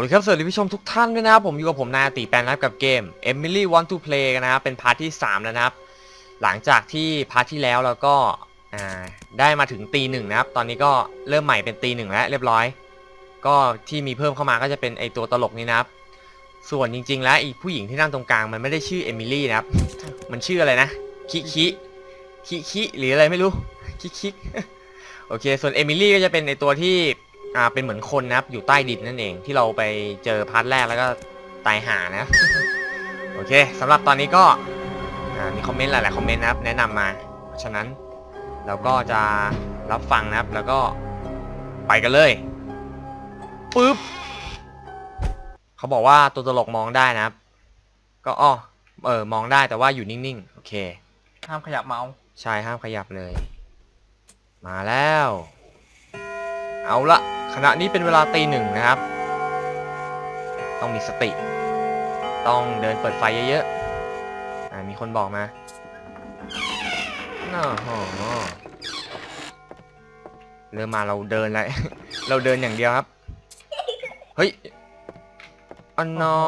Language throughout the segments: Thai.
เลยครับสวัสดีผู้ชมทุกท่านด้วยนะครับผมอยู่กับผมนาติแปลนนะครับกับเกม Emily Want to Play กันนะครับเป็นพาร์ทที่ 3 แล้วนะครับ หลังจากที่พาร์ทที่แล้วเราก็ได้มาถึงตีหนึ่งนะครับ ตอนนี้ก็เริ่มใหม่เป็นตีหนึ่งแล้วเรียบร้อย ก็ที่มีเพิ่มเข้ามาก็จะเป็นไอตัวตลกนี้นะครับ ส่วนจริง ๆ แล้วอีผู้หญิงที่นั่งตรงกลางมันไม่ได้ชื่อเอมิลี่นะครับ มันชื่ออะไรนะคิคิคิคิหรืออะไรไม่รู้คิคิโอเค ส่วนเอมิลี่ก็จะเป็นในตัวที่ อ่าเป็นเหมือนคนนะครับ อยู่ใต้ดินนั่นเองที่เราไปเจอพาร์ทแรกแล้วก็ตายหานะครับโอเคสำหรับตอนนี้ก็อ่ามีคอมเมนต์หลายๆคอมเมนต์นะครับ แนะนำมา เพราะฉะนั้นเราก็จะรับฟังนะครับ แล้วก็ไปกันเลยปึ๊บเขาบอกว่าตัวตลกมองได้นะครับ ก็อ้อเออมองได้แต่ว่าอยู่นิ่งๆ โอเค ห้ามขยับเมาส์ใช่ห้ามขยับเลย มาแล้ว เอาละ ขณะนี้เป็นเวลาตีหนึ่งนะครับ ต้องมีสติ ต้องเดินเปิดไฟเยอะๆอมีคนบอกมาน่าโหเริ่มมาเราเดินแล้ว เราเดินอย่างเดียวครับ เฮ้ยอันนอ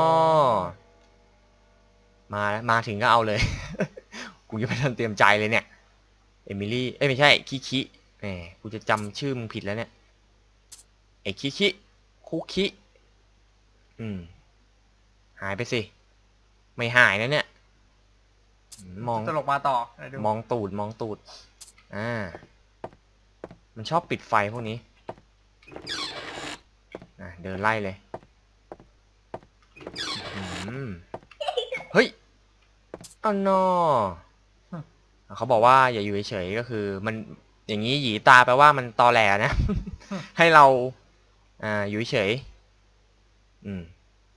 มามาถึงก็เอาเลย กูยังไม่ทันเตรียมใจเลยเนี่ย เอมิลี่ เอ้ยไม่ใช่ คิคิแหมกูจะจำชื่อมึงผิดแล้วเนี่ย ไอ้คิคิคุคิอืม หายไปสิ ไม่หายนะเนี่ยอืมมองตลกมาต่อเดี๋ยวดูมองตูดมองตูด อ่า มันชอบปิดไฟพวกนี้อะเดินไล่เลยอืมเฮ้ยอ๋อนอเขาบอกว่าอย่าอยู่เฉยๆก็คือ มันอย่างนี้หยีตาแปลว่ามันตอแหลนะ ให้เรา อ่า อยู่เฉย อืม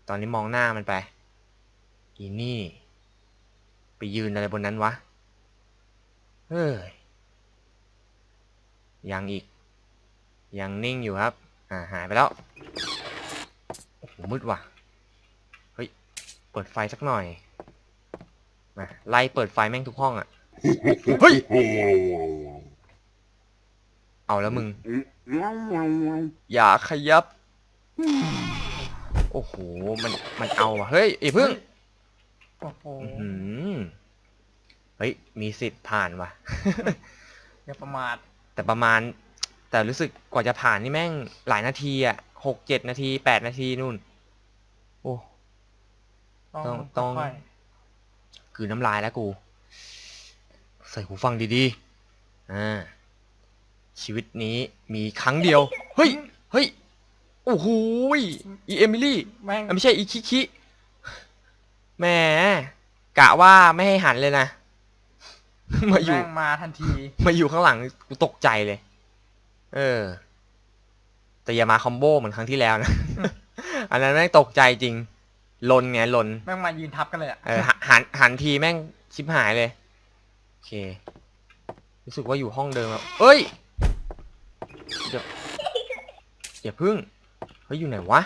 ตอนนี้มองหน้ามันไป อีนี่ ไปยืนอะไรบนนั้นวะ เฮ้ย ยังอีก ยังนิ่งอยู่ครับ อ่า หายไปแล้ว โอ้โห มืดว่ะ เฮ้ย เปิดไฟสักหน่อย มา ไล่เปิดไฟแม่งทุกห้องอะ่ะ เฮ้ย เอาแล้วมึง อย่าขยับ โอ้โห มัน มันเอาว่ะ เฮ้ยไอ้พึ่งโอ้โหเฮ้ย มีสิทธิ์ผ่านว่ะ อย่าประมาท แต่ประมาณ แต่รู้สึกกว่าจะผ่านนี่แม่งหลายนาทีอะหกเจ็ดนาทีแปดนาทีนู่น โอ้ ต้องต้องค่อยกลืนน้ำลายแล้วกู ใส่หูฟังดีๆ อ่า ชีวิตนี้มีครั้งเดียว เฮ้ย เฮ้ย โอ้โหยอีเอมิลี่ๆแม่งอะไม่ใช่อีคิคิแหมกะว่าไม่ให้หันเลยนะ มาอยู่แม่งมาทันที มาอยู่ข้างหลังกูตกใจเลย เออ แต่อย่ามาคอมโบเหมือนครั้งที่แล้วนะ อันนั้นแม่งตกใจจริง ลนไงลน แม่งมายืนทับกันเลยอะเออหหันหันทีแม่งชิบหายเลย โอเค รู้สึกว่าอยู่ห้องเดิมแล้วเอ้ย อย่าอย่าพึ่งเฮ้ยอยู่ไหนวะ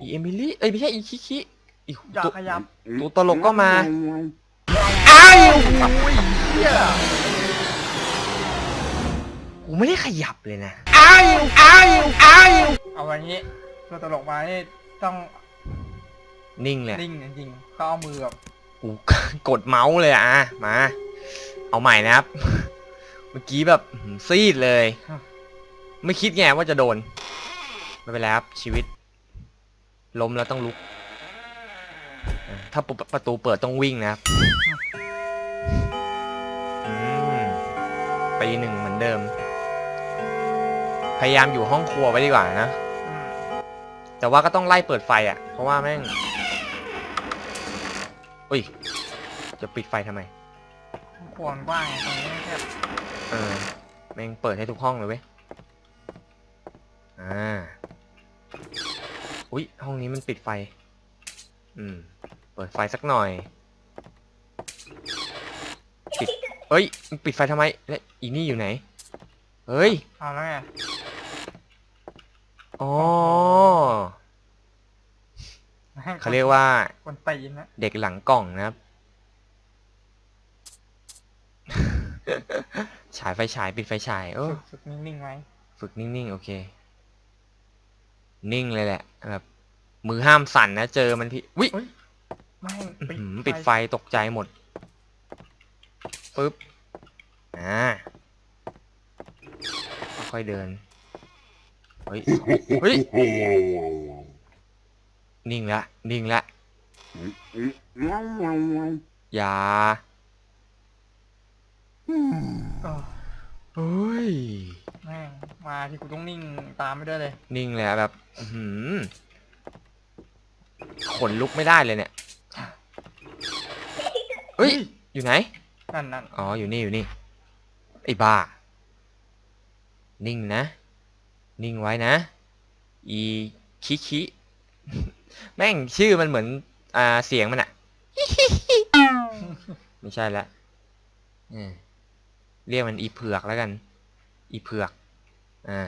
อีเอมิลี่ เอ้ยไม่ใช่อีคิคิอีกอย่าตัวขยับ ตัวตลกก็มา อ้าวโอ้ยเหี้ยกูไม่ได้ขยับเลยนะ อ้าวอ้าวอ้าวเอาไว้งี้ตัวตลกมานี่ต้องนิ่งเลยนิ่งจริงๆเขาเอามือแบบ กู กดเมาส์เลยอะมา เอาใหม่นะครับ เมื่อกี้แบบอื้อหือซีดเลย ไม่คิดไงว่าจะโดน ไม่เป็นไรครับชีวิต ล้มแล้วต้องลุกอะถ้าปประตูเปิดต้องวิ่งนะครับอืมปีหนึ่งเหมือนเดิม พยายามอยู่ห้องครัวไว้ดีกว่านะอืมแต่ว่าก็ต้องไล่เปิดไฟอะ เพราะว่าแม่งอุ้ย จะปิดไฟทำไมควรว่างไงตรงนี้แค่ เออ แม่งเปิดให้ทุกห้องเลยเว้ย อ่า อุ้ยห้องนี้มันปิดไฟ อืม เปิดไฟสักหน่อย ปิด เอ้ยมันปิดไฟทำไมแล้วอีนี่อยู่ไหน เฮ้ย เอาแล้วไงอ๋อแม่งเขาเรียกว่า คนตีนนะเด็กหลังกล่องนะครับ ฉายไฟฉายปิดไฟฉายโอ้ฝึกฝึกนิ่งๆไว้ฝึกนิ่งๆโอเค นิ่งเลยแหละแบบมือห้ามสั่นนะเจอมันที่วิเฮ้ยแม่งอื้อหือปิดไฟตกใจหมดปึ๊บอ่าค่อยๆเดินเฮ้ยเฮ้ยนิ่งละนิ่งละอย่า เออเฮ้ย แม่งมาที่กูต้องนิ่งตามไม่ด้วยเลย นิ่งเลยอะแบบอื้อหือขนลุกไม่ได้เลยเนี่ยเฮ้ย อยู่ไหน นั่นนั่นอ๋อ อยู่นี่ อยู่นี่ ไอ้บ้า นิ่งนะ นิ่งไว้นะ อีคิคิ แม่งชื่อมันเหมือน อ่า เสียงมันอะ ไม่ใช่ละเออ เรียกมันอีเผือกแล้วกัน อีเผือก อ่า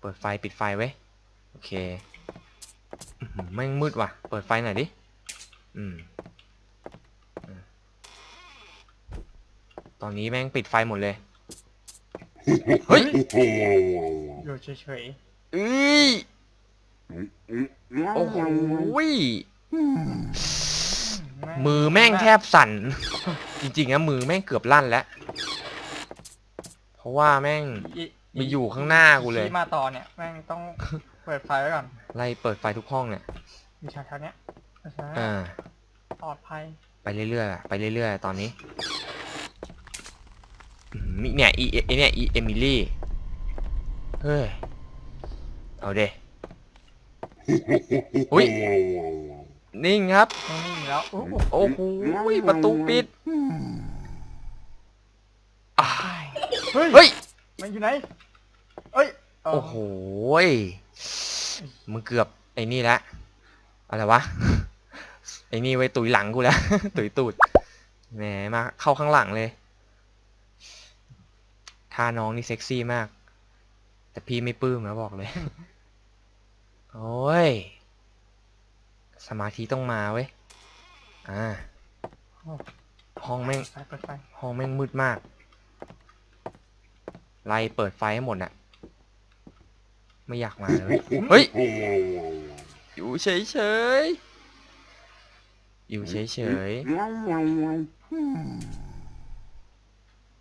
เปิดไฟปิดไฟไว้ โอเคอื้อหือแม่งมืดว่ะ เปิดไฟหน่อยดิอืมอืม ตอนนี้แม่งปิดไฟหมดเลย เฮ้ย อยู่เฉยเอ้ย โอ้โหยๆแมือแม่งแทบสั่น จริงๆนะมือแม่งเกือบลั่นแล้ว เพราะว่าแม่งอีมาอยู่ข้างหน้ากูเลยที่มาต่อเนี่ยแม่งต้องเปิดไฟไว้ก่อนไล่เปิดไฟทุกห้องเนี่ยอยู่แถวๆเนี้ยใช่อ่าปลอดภัยไปเรื่อยๆอะไปเรื่อยๆตอนนี้อื้อหือเนี่ยอีไอเนี่ยอีเอมิลี่เฮ้ยเอาเดอุ้ย นิ่งครับต้องนิ่งแล้วโอ้โหโอ้โหประตูปิดอ้ายเฮ้ยเฮ้ยมันอยู่ไหนเอ้ยเโอ้โหยมึงเกือบไอ้นี่ละอะไรวะไอ้นี่ไว้ตุยหลังกูแล้วตุยตูดแหมมาเข้าข้างหลังเลยท่าน้องนี่เซ็กซี่มาก แต่พี่ไม่ปลื้มนะบอกเลยโอ้ย สมาธิต้องมาเว้ย อ่า ห้องแม่งไฟเปิดไฟห้องแม่งมืดมาก ไล่เปิดไฟให้หมดน่ะ ไม่อยากมาเลย เฮ้ย อยู่เฉยเฉยๆอยู่เฉยเฉยๆ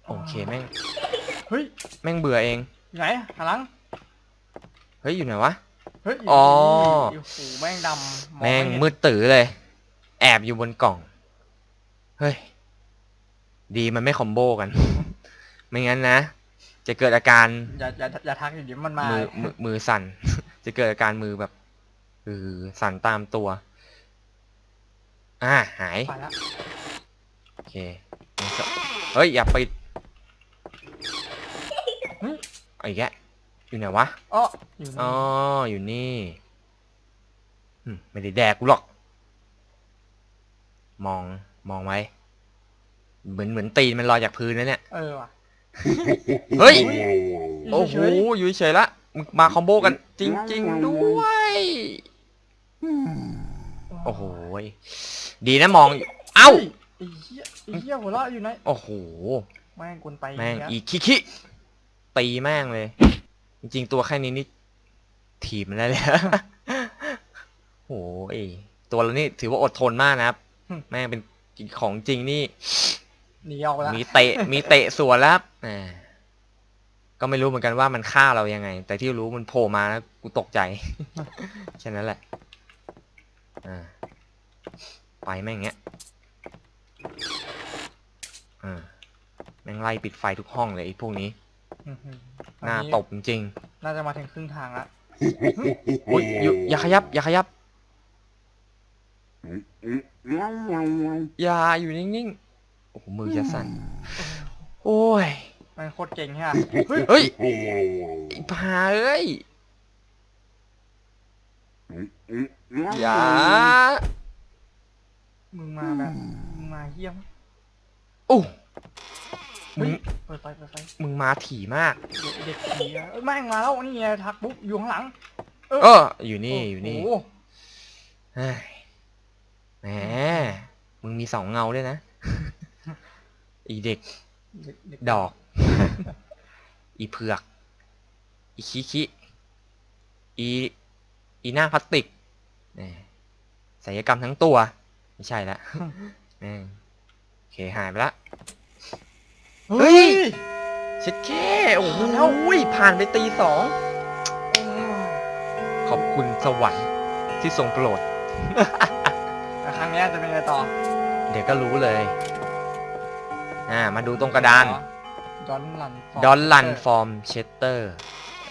โอเคแม่ง เฮ้ย แม่งเบื่อเอง อยู่ไหนหันหลัง เฮ้ย อยู่ไหนวะ เฮ้ยอ๋อ โอ้โหแม่งดำองแม่งไเห็นมืดตื้อเลย แอบอยู่บนกล่อง เฮ้ย ดีมันไม่คอมโบกัน ไม่งั้นนะ จะเกิดอาการอย่าอย่าอย่าทักอยู่เดี๋ยวมันมามือมือมือสั่น จะเกิดอาการมือแบบเออสั่นตามตัว อ่าหาย ไปละโอเคเฮ้ย อย่าปิดเฮ้ยเอาอีกแกะ อยู่ไหนวะ อ๋ออยู่นี่อ๋อ อยู่นี่อืมไม่ได้แดกกูหรอก มอง มองไว้ เหมือน เหมือนตีนมันลอยจากพื้นนะเนี่ย เออว่ะ เฮ้ยอยู่โอ้โหเฉยอยู่เฉยๆละ มึงมาคอมโบกัน จริง ๆ ด้วยๆโอ้โห ดีนะมองอยู่เอ้าฮ้ยไอ้เหี้ยไอ้เหี้ยหัวเราะอยู่ไหนโอ้โห แม่งกวนไปแม่งล้วอีคิคิตีแม่งเลย จริงๆตัวแค่นี้นี่ถีบมันได้เลยโอ้ยตัวเรานี่ถือว่าอดทนมากนะครับ แม่งเป็นของจริงนี่หนีออกไปแล้วมีเตะมีเตะสวนแล้วครับอ่าก็ไม่รู้เหมือนกันว่ามันฆ่าเรายังไง แต่ที่รู้มันโผล่มาแล้วกูตกใจแค่นั้นแหละอ่าไปแม่งอย่างเงี้ยอ่าแม่งไล่ปิดไฟทุกห้องเลยไอ้พวกนี้ อื้อหือหน้าอันนี้ตบจริงน่าจะมาถึงครึ่งทางละๆอุ้ยอยู่อย่าขยับ อย่าขยับ อย่าอยู่นิ่งๆ โอ้โหมือจะสั่น โอ้ยแม่งโคตรเก่งใช่ไหมเฮ้ยเฮ้ยไอ้พาเอ้ย อย่า มึงมาแบบมึงมาเยี่ยมโอ้มึเฮ้ยงเปิดไฟเปิดไฟมึงมาถี่มาก เด็กเด็กผีอะเอ้ยแม่งมาแล้วนี่ไงทักปุ๊บอยู่ข้างหลังเออ อยู่นี่อยู่นี่โอ้โหเฮ้ยแหมมึงมีสองเงาด้วยนะ อีเด็กเด็กเด็กดอก อีเผือก อีคิคิอีอีหน้าพลาสติกนี่ศัลยกรรมทั้งตัว ไม่ใช่ละแม่งโอเคหายไปละ เฮ้ยเช็ดแค่โอ้โหผ่านไปตีสองขอบคุณสวรรค์ที่ทรงโปรดแล้วครั้งเนี้ยจะเป็นไงต่อเดี๋ยวก็รู้เลย อ่า มาดูตรงกระดาน ดอนลันดอนลันฟอร์มเชสเตอร์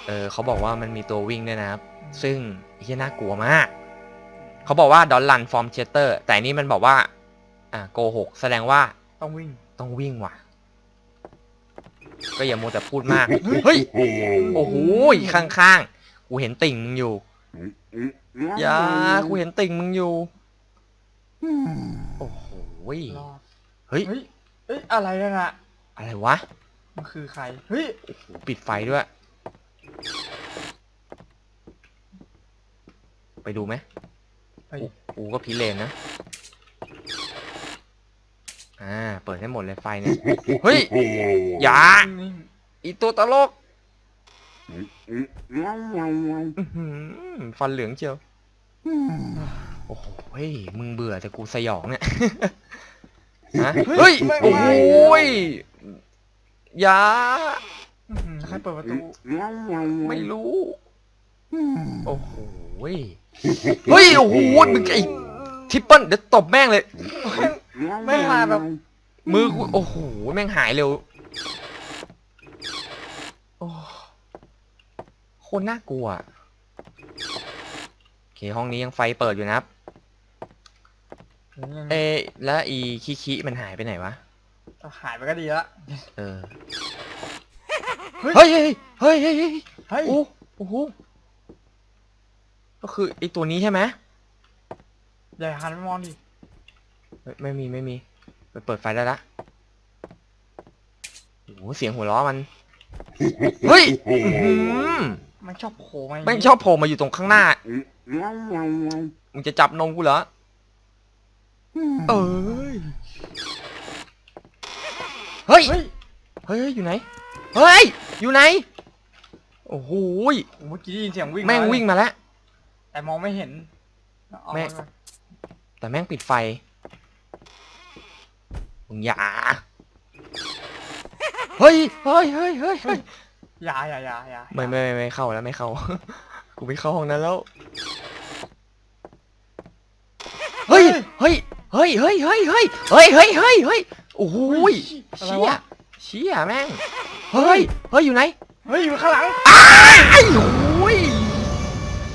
เออเขาบอกว่ามันมีตัววิ่งด้วยนะครับ ซึ่งเฮียน่ากลัวมาก เขาบอกว่าดอนลันฟอร์มเชสเตอร์ แต่อันนี่มันบอกว่า อ่าโกหก แสดงว่าต้องวิ่ง ต้องวิ่งว่ะ ก็อย่ามัวแต่พูดมาก เฮ้ย โอ้โหข้างๆ กูเห็นติ่งมึงอยู่อย่ากูเห็นติ่งมึงอยู่ โอ้โหรอดเฮ้ย เฮ้ยเอ้ยอะไรกันอะอะไรวะ มันคือใคร เฮ้ยโอ้โหปิดไฟด้วย ไปดูไหมเฮ้ยกูก็พิเรนนะ อ่า เปิดให้หมดเลยไฟเนี่ย เฮ้ย อย่านิ่งอีตัวตลกอื้อหือฟันเหลืองเชียว โอ้โห เฮ้ย มึงเบื่อแต่กูสยองเนี่ย ฮะ เฮ้ย โอ้โหยอย่าอื้อหือใครเปิดประตู ไม่รู้ โอ้โหยเฮ้ย โอ้โห มึงไอ้ทิปเปิลเดี๋ยวตบแม่งเลย ไม่มาแบบ มือกูโอ้โหแม่งหายเร็วโอ้โคนน่ากลัวโอเคห้องนี้ยังไฟเปิดอยู่นะครับ เอะแล้วอีคิคิมันหายไปไหนวะ หายไปก็ดีละ เออ เฮ้ย เฮ้ย เฮ้ย เฮ้ย เฮ้ยเฮ้ยเฮ้ยโอ้โอ้โห ก็คือไอตัวนี้ใช่ไหมอย่าหันไปมองดิ เฮ้ยไม่มีไม่มีไปเปิดไฟได้ละโอ้โหเสียงหัวล้อมัน เฮ้ยอื้อหือมันชอบโผล่มาย่างแม่งนี้ชอบโผล่มาอยู่ตรงข้างหน้า มึงจะจับนมกูเหรอ เอ้ย เฮ้ย เฮ้ยเฮ้ย อยู่ไหน เฮ้ย อยู่ไหน โอ้โหยโอ้เมื่อกี้ได้ยินเสียงวิ่งแม่งาเลยวิ่งมาแล้ว แต่มองไม่เห็นเอาแม่ไว้ก่อนแต่แม่งปิดไฟ มึงอย่า เฮ้ยเฮ้ยเฮ้ยเฮ้ยเฮ้ยอย่าอย่าอย่าอย่าไม่ไม่ไม่ไม่เข้าแล้วไม่เข้า กูไม่เข้าห้องนั้นแล้ว เฮ้ยเฮ้ยเฮ้ยเฮ้ยเฮ้ยเฮ้ยเฮ้ยเฮ้ยเฮ้ยเฮ้ยโอ้โหยอะไรเชี่ยวะ เชี่ยแม่ง เฮ้ยเฮ้ยอยู่ไหน เฮ้ยอยู่ข้างหลังไอ้โอ้ย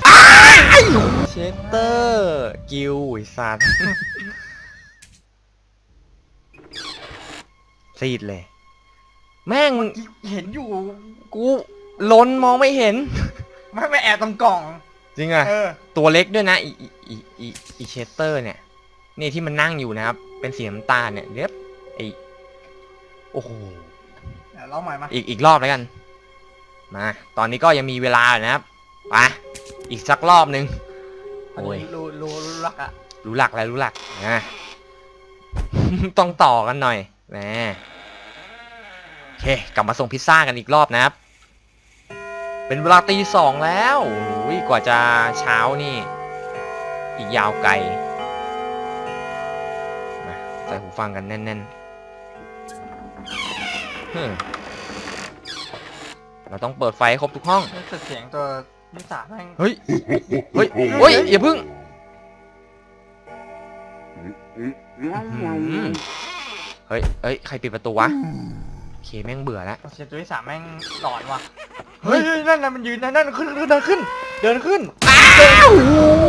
อ้ายไอ้โหเชสเตอร์ กิวไอ้สัตว์ ซีดเลย แม่งเห็นอยู่กูล้นมองไม่เห็น ไม่ไปแอบตรงกล่อง จริงอะ เออ ตัวเล็กด้วยนะอีอีอีอีอีเชสเตอร์เนี่ย นี่ที่มันนั่งอยู่นะครับ เป็นสีน้ำตาลเนี่ยเรียบไอโอ้โหเดี๋ยวเล่าใหม่มาอีกอีกรอบแล้วกัน มา ตอนนี้ก็ยังมีเวลาอยู่นะครับไปอีกสักรอบหนึ่งโอ้ยรู้รู้รู้รักอะรู้หลักแล้วรู้หลักนะ ต้องต่อกันหน่อย แหมโอเค กลับมาส่งพิซซ่ากันอีกรอบนะครับ เป็นเวลาตีสองแล้วโอ้ยกว่าจะเช้านี่ อีกยาวไกลมาใส่หูฟังกันแน่นๆฮึ่มเราต้องเปิดไฟให้ครบทุกห้องรู้สึกเสียงตัวนิสาแม่งเฮ้ย เฮ้ยเฮ้ยอย่าพึ่ง เฮ้ยเฮ้ย ใครปิดประตูวะโอเคแม่งเบื่อแล้วเสียงตัวนิสาแม่งหลอนว่ะเฮ้เฮ้ยยเฮ้ยนั่นน่ะมันยืนนั่นนั่นขึ้นขึ้นเดินขึ้น เดินขึ้นอ้าว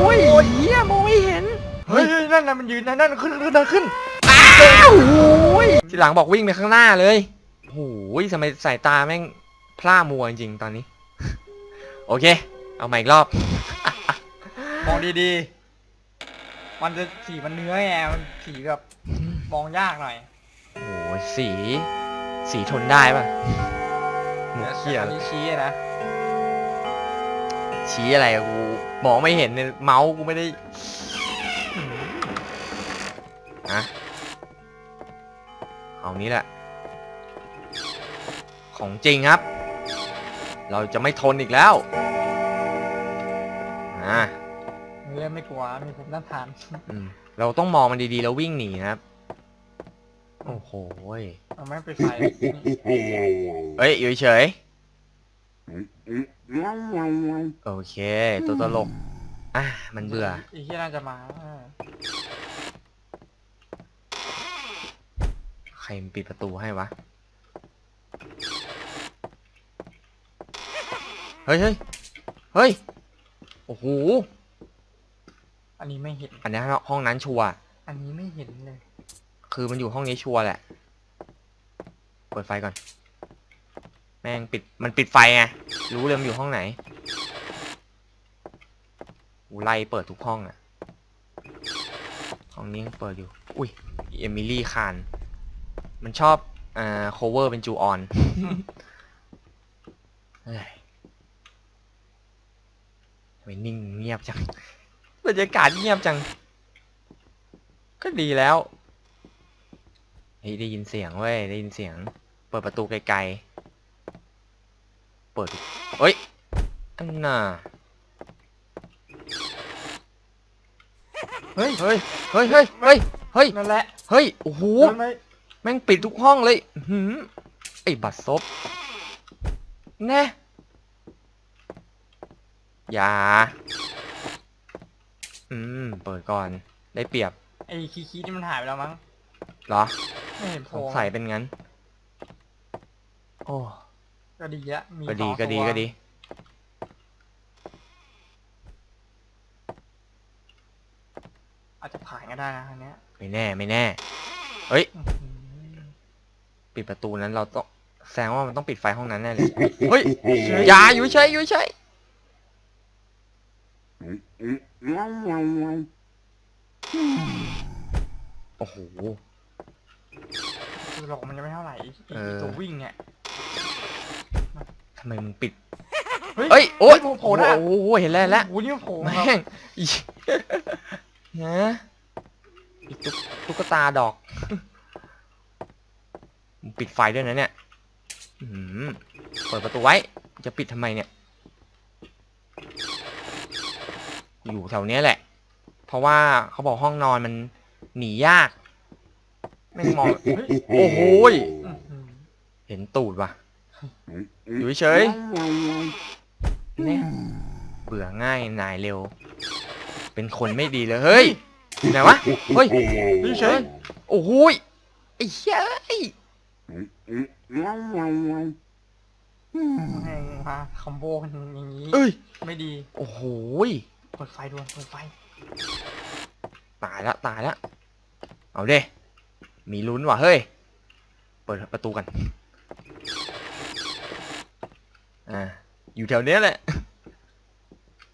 โอ้ยเฮียมองไม่เห็น เฮ้ยเฮ้ยนั่นน่ะมันยืนนั่นนั่นขึ้นขึ้นเดินขึ้นอ้าวโอ้ยทีหลังบอกวิ่งไปข้างหน้าเลยโอ้ยทำไมสายตาแม่งพร่ามัวจริงๆตอนนี้ โอเค เอาใหม่อีกรอบมองดีๆ มันจะสีมันเนื้อไงมันสีแบบมองยากหน่อย โอ้ยสี สีทนได้ป่ะหมูเขี้ยอันนี้ชี้นะ ชี้อะไรอะกูมองไม่เห็นเนี่ยเมาส์กูไม่ได้อะเอานี้แหละ ของจริงครับ เราจะไม่ทนอีกแล้วอ่าเริ่มไม่กลัวมีภูมิต้านทานอืมเราต้องมองมันดีๆ แล้ววิ่งหนีนะครับ โอ้โหยเอาไม่ไปใส่นี่เฮ้ยอยู่เฉยโอเค ตัวตลกอะมันเบื่ออีกที่น่าจะมาเออใครมันปิดประตูให้วะเฮ้ยเฮ้ยเฮ้ยโอ้โหอันนี้ไม่เห็นอันนี้ห้องนั้นชัวร์อันนี้ไม่เห็นเลย คือมันอยู่ห้องนี้ชัวร์แหละ เปิดไฟก่อน แม่งปิด มันปิดไฟไง รู้เลยมันอยู่ห้องไหนอูไล่เปิดทุกห้องอะห้องนี้ยังเปิดอยู่ อุ้ย เอมิลี่คาน มันชอบอ่า cover เป็นจูออนเฮ้ยทำไมนิ่งเงียบจัง บรรยากาศเงียบจัง ก็ดีแล้ว ฮ้ยได้ยินเสียงเว้ยได้ยินเสียง เปิดประตูไกลๆ เปิดดิเฮ้ยอันน่ะเฮ้ย เฮ้ย เฮ้ย เฮ้ย เฮ้ย เฮ้ย นั่นแหละ เฮ้ย โอ้โหเดินไปแม่งปิดทุกห้องเลยอื้อหืมไอ้บัตรซบแน่อย่า อืม เปิดก่อน ได้เปรียบ ไอ้คีคีนี่มันหายไปแล้วมั้ง เหรอ ไม่เห็นโผสล่งสัยเป็นงั้น โอ้ก็ดีละมีก็ดีสองก็ดีตัวก็ดี อาจจะผ่านก็ได้นะอันเนี้ยไม่แน่ไม่แน่เฮ้ย อื้อหือปิดประตูนั้นเราต้องแสดงว่ามันต้องปิดไฟห้องนั้นแน่เลย เฮ้ยอย่าอยู่เฉยอยู่เฉยโอ้โห คือหลอกมันยังไม่เท่าไหร่ไอ้เออตัววิ่งเนี่ยทำไมมึงปิด เฮ้ยเฮ้ยโอ๊ยโผล่หน้าโอ้โหเห็นแล้วแล้วโอ้โหนี่มันโผล่มาแม่งอีนะอีตุ๊กตุ๊กตาดอกมึงปิดไฟด้วยนะเนี่ยอื้อหือเปิดประตูไว้ จะปิดทำไมเนี่ย อยู่แถวเนี้ยแหละ เพราะว่าเขาบอกห้องนอนมันหนียาก แม่งมองโอ้โหยอื้อหือเห็นตูดว่ะอยู่เฉยเนี่ยเบื่อง่ายนายเร็ว เป็นคนไม่ดีเลยเฮ้ยอยู่ไหนวะเฮ้ยอยู่เฉยโอ้โหยไอ้เหี้ยเอ้ยแม่งมาคอมโบกันอย่างนี้ เอ้ยไม่ดีโอ้โหยเปิดไฟด่วนเปิดไฟตายละตายละเอาเด้ มีลุ้นว่ะ เฮ้ย เปิดประตูกัน อ่า อยู่แถวเนี้ยแหละ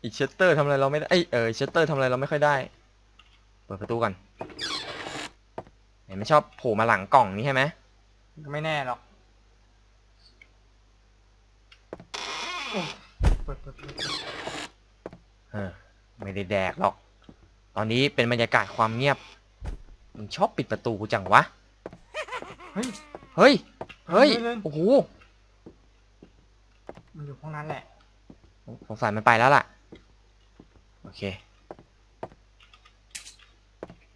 อีเชสเตอร์ทำอะไรเราไม่ได้เอ้ยเออเชสเตอร์ทำอะไรเราไม่ค่อยได้ เปิดประตูกันไหนไม่ชอบโผล่มาหลังกล่องนี้ใช่ไหมไม่แน่หรอกโอ้เปิดเปิดเปิดเออไม่ได้แดกหรอก ตอนนี้เป็นบรรยากาศความเงียบ มึงชอบปิดประตูกูจังวะ เฮ้ย เฮ้ย เฮ้ยเล่นโอ้โห มันอยู่ห้องนั้นแหละ สงสัยมันไปแล้วล่ะ โอเค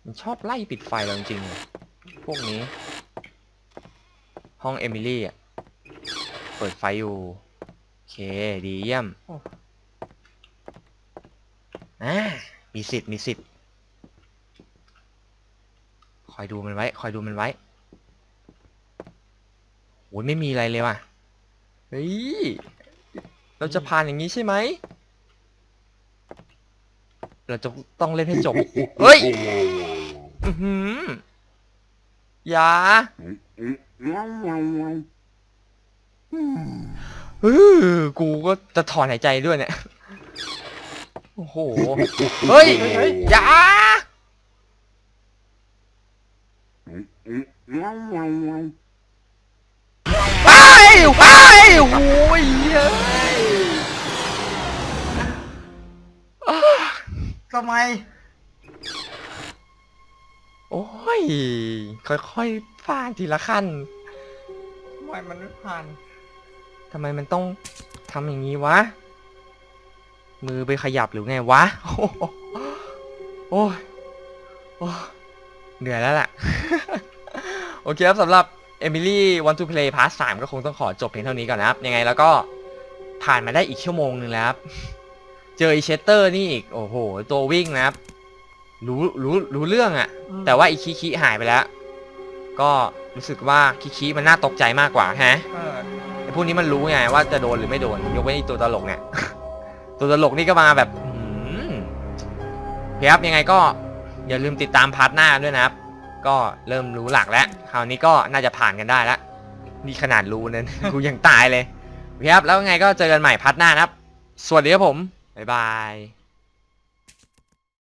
มันชอบไล่ปิดไฟเราจริงๆเลยพวกนี้ ห้องเอมิลี่อะ เปิดไฟอยู่ โอเค ดีเยี่ยมโอ้อ่ามีสิทธิ์มีสิทธิ์ค อยดูมันไว้ คอยดูมันไว้โอ้ยไม่มีอะไรเลยว่ะ เฮ้ย เราจะผ่านอย่างนี้ใช่ไหม เราจะต้องเล่นให้จบ เฮ้ย อือหืออย่าเออกูก็จะถอนหายใจด้วยเนี่ย โอ้โห เฮ้ย เฮ้ยอย่า ไปไปโอ้ยเฮ้ยทำไม โอ้ย ค่อยๆผ่านทีละขั้นทำไมมันไม่ผ่านทำไมมันต้องทำอย่างนี้วะ มือไปขยับหรือไงวะ โอ้โหโอ้ยโอ้ยเหนื่อยแล้วล่ะ โอเคครับสำหรับ Emily Want to Play Part 3 ก็คงต้องขอจบเพียงเท่านี้ก่อนนะครับ ยังไงแล้วก็ผ่านมาได้อีกชั่วโมงหนึ่งแล้วครับ เจออีเชสเตอร์นี่อีก โอ้โห ตัววิ่งนะครับ รู้รู้รู้เรื่องอะ่ะแต่ว่าอีคิคิหายไปแล้ว ก็รู้สึกว่าคิคิมันน่าตกใจมากกว่าฮะเออไอ้พวกนี้มันรู้ไงว่าจะโดนหรือไม่โดน ยกเว้นไอ้ตัวตลกเนี่ย ตัวตลกนี่ก็มาแบบอื้อหือโอเคครับยังไงก็อย่าลืมติดตามพาร์ทหน้าด้วยนะครับ ก็เริ่มรู้หลักแล้ว คราวนี้ก็น่าจะผ่านกันได้ละนี่ขนาดรู้นั้น กูยังตายเลยครับแล้วไงก็เจอกันใหม่พาร์ทหน้านะครับ สวัสดีครับผม บ๊ายบาย